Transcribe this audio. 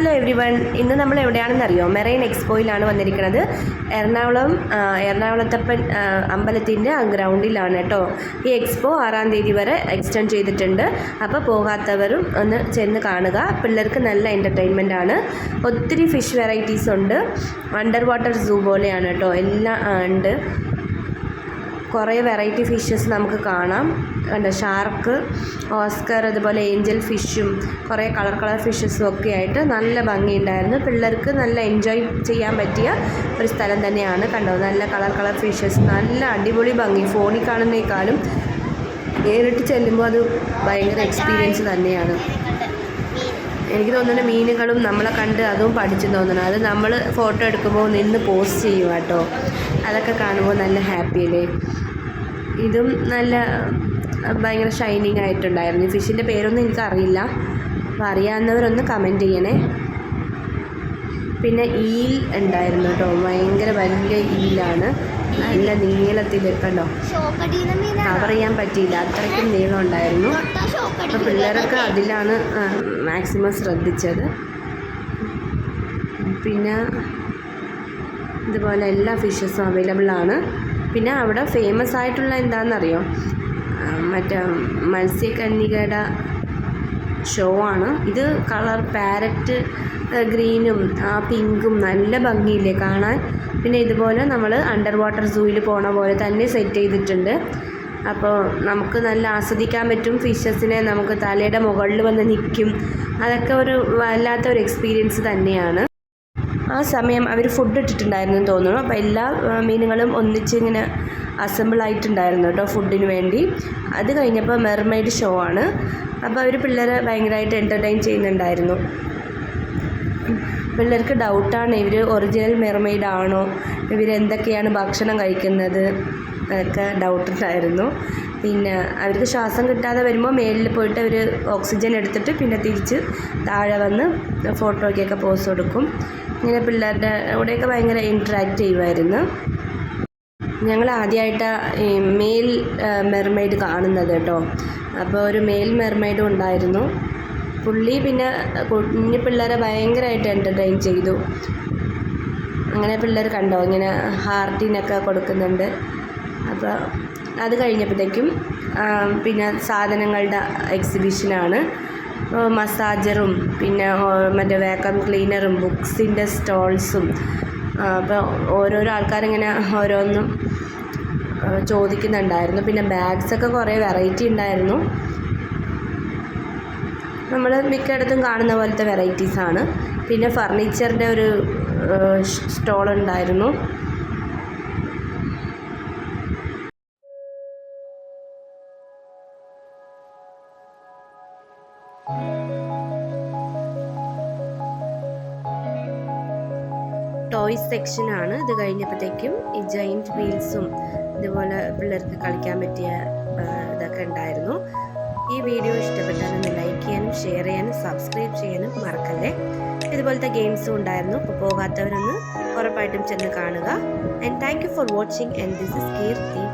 Hello every one ഇന്ന് നമ്മൾ എവിടെയാണെന്ന് അറിയോ? മെറൈൻ എക്സ്പോയിലാണ് വന്നിരിക്കുന്നത്. എറണാകുളം എറണാകുളത്തപ്പൻ അമ്പലത്തിന്റെ ഗ്രൗണ്ടിലാണ് കേട്ടോ. ഈ എക്സ്പോ ആറാം തീയതി വരെ എക്സ്റ്റെൻഡ് ചെയ്തിട്ടുണ്ട്. അപ്പോൾ പോകാത്തവരും ഒന്ന് ചെന്ന് കാണുക. പിള്ളേർക്ക് നല്ല എന്റർടൈൻമെന്റ് ആണ്. ഒത്തിരി ഫിഷ് വെറൈറ്റീസ് ഉണ്ട്. അണ്ടർ വാട്ടർ സൂ പോലെയാണ് കേട്ടോ. എല്ലാം ഉണ്ട്. കുറേ വെറൈറ്റി ഫിഷസ് നമുക്ക് കാണാം. കണ്ടോ ഷാർക്ക് ഓസ്കർ അതുപോലെ ഏഞ്ചൽ ഫിഷും കുറേ കളർ കളർ ഫിഷസും ഒക്കെ ആയിട്ട് നല്ല ഭംഗിയുണ്ടായിരുന്നു. പിള്ളേർക്ക് നല്ല എൻജോയ് ചെയ്യാൻ പറ്റിയ ഒരു സ്ഥലം തന്നെയാണ് കണ്ടോ. നല്ല കളർ കളർ ഫിഷസ് നല്ല അടിപൊളി ഭംഗി. ഫോണിൽ കാണുന്നേക്കാളും നേരിട്ട് ചെല്ലുമ്പോൾ അത് ഭയങ്കര എക്സ്പീരിയൻസ് തന്നെയാണ്. എനിക്ക് തോന്നുന്നു മീനുകളും നമ്മളെ കണ്ട് അതും പഠിച്ചു തോന്നണം. അത് നമ്മൾ ഫോട്ടോ എടുക്കുമ്പോൾ നിന്ന് പോസ്റ്റ് ചെയ്യും കേട്ടോ അതൊക്കെ കാണുമ്പോൾ നല്ല ഹാപ്പി അല്ലേ ഇതും നല്ല ഭയങ്കര ഷൈനിങ് ആയിട്ടുണ്ടായിരുന്നു. ഫിഷിന്റെ പേരൊന്നും എനിക്കറിയില്ല. അപ്പോൾ അറിയാവുന്നവരൊന്ന് കമന്റ് ചെയ്യണേ. പിന്നെ ഈൽ ഉണ്ടായിരുന്നു കേട്ടോ. ഭയങ്കര വലിയ ഈലാണ് നല്ല നീളത്തിൽ കണ്ടോ? കവർ ചെയ്യാൻ പറ്റിയില്ല. അത്രയ്ക്കും നീളം ഉണ്ടായിരുന്നു. അപ്പോൾ പിള്ളേരൊക്കെ അതിലാണ് മാക്സിമം ശ്രദ്ധിച്ചത്. പിന്നെ ഇതുപോലെ എല്ലാ ഫിഷസും അവൈലബിൾ ആണ്. പിന്നെ അവിടെ ഫേമസ് ആയിട്ടുള്ള എന്താണെന്നറിയോ മറ്റേ മത്സ്യകന്യകയുടെ ഷോ ആണ്. ഇത് കളർ പാരറ്റ് ഗ്രീനും ആ പിങ്കും നല്ല ഭംഗിയില്ലേ കാണാൻ? പിന്നെ ഇതുപോലെ നമ്മൾ അണ്ടർ വാട്ടർ സൂയിൽ പോണ പോലെ തന്നെ സെറ്റ് ചെയ്തിട്ടുണ്ട്. അപ്പോൾ നമുക്ക് നല്ല ആസ്വദിക്കാൻ പറ്റും. ഫിഷസിനെ നമുക്ക് തലയുടെ മുകളിൽ വന്ന് നിൽക്കും. അതൊക്കെ ഒരു വല്ലാത്ത ഒരു എക്സ്പീരിയൻസ് തന്നെയാണ്. സമയം അവർ ഫുഡ് ഇട്ടിട്ടുണ്ടായിരുന്നു തോന്നുന്നു. അപ്പോൾ എല്ലാ മീനുകളും ഒന്നിച്ച് ഇങ്ങനെ അസംബിൾ ആയിട്ടുണ്ടായിരുന്നു കേട്ടോ ഫുഡിന് വേണ്ടി. അത് കഴിഞ്ഞപ്പോൾ മെർമെയ്ഡ് ഷോ ആണ്. അപ്പോൾ അവർ പിള്ളേരെ ഭയങ്കരമായിട്ട് എന്റർടൈൻ ചെയ്യുന്നുണ്ടായിരുന്നു. പിള്ളേർക്ക് ഡൗട്ടാണ് ഇവർ ഒറിജിനൽ മെർമെയ്ഡ് ആണോ? ഇവരെന്തൊക്കെയാണ് ഭക്ഷണം കഴിക്കുന്നത്? ഒക്കെ ഡൗട്ട് ഉണ്ടായിരുന്നു. പിന്നെ അവർക്ക് ശ്വാസം കിട്ടാതെ വരുമ്പോൾ മേലിൽ പോയിട്ട് അവർ ഓക്സിജൻ എടുത്തിട്ട് പിന്നെ തിരിച്ച് താഴെ വന്ന് ഫോട്ടോയ്ക്കൊക്കെ പോസ് കൊടുക്കും. ഇങ്ങനെ പിള്ളേരുടെ അവിടെയൊക്കെ ഭയങ്കര ഇൻട്രാക്റ്റ് ചെയ്യുമായിരുന്നു ഞങ്ങൾ ആദ്യമായിട്ട് ഈ മെയിൽ മെർമെയ്ഡ് കാണുന്നത് കേട്ടോ. അപ്പോൾ ഒരു മെയിൽ മെർമെയ്ഡും ഉണ്ടായിരുന്നു. പുള്ളി പിന്നെ കുഞ്ഞു പിള്ളേരെ ഭയങ്കരമായിട്ട് എന്റർടൈൻ ചെയ്തു. അങ്ങനെ പിള്ളേർ കണ്ടോ? ഇങ്ങനെ ഹാർട്ടിനൊക്കെ കൊടുക്കുന്നുണ്ട്. അപ്പോൾ അത് കഴിഞ്ഞപ്പോഴത്തേക്കും പിന്നെ സാധനങ്ങളുടെ എക്സിബിഷനാണ് മസാജറും പിന്നെ മറ്റേ വാക്വം ക്ലീനറും ബുക്സിന്റെ സ്റ്റോൾസും അപ്പോൾ ഓരോരോ ആൾക്കാരിങ്ങനെ ഓരോന്നും ചോദിക്കുന്നുണ്ടായിരുന്നു. പിന്നെ ബാഗ്സൊക്കെ കുറേ വെറൈറ്റി ഉണ്ടായിരുന്നു. നമ്മൾ മിക്കയിടത്തും കാണുന്ന പോലത്തെ വെറൈറ്റീസാണ് പിന്നെ ഫർണിച്ചറിന്റെ ഒരു സ്റ്റോൾ ഉണ്ടായിരുന്നു. ടോയ്സ് സെക്ഷനാണ് ഇത് കഴിഞ്ഞപ്പോഴത്തേക്കും ഈ ജയിന്റ് വീൽസും ഇതുപോലെ പിള്ളേർക്ക് കളിക്കാൻ പറ്റിയ ഇതൊക്കെ ഉണ്ടായിരുന്നു. ഈ വീഡിയോ ഇഷ്ടപ്പെട്ടാൽ ഒന്ന് ലൈക്ക് ചെയ്യാനും ഷെയർ ചെയ്യാനും സബ്സ്ക്രൈബ് ചെയ്യാനും മറക്കല്ലേ? ഇതുപോലത്തെ ഗെയിംസും ഉണ്ടായിരുന്നു. അപ്പോൾ പോകാത്തവരൊന്ന് ഉറപ്പായിട്ടും ചെന്ന് കാണുക. And thank you for watching and this is Keerthi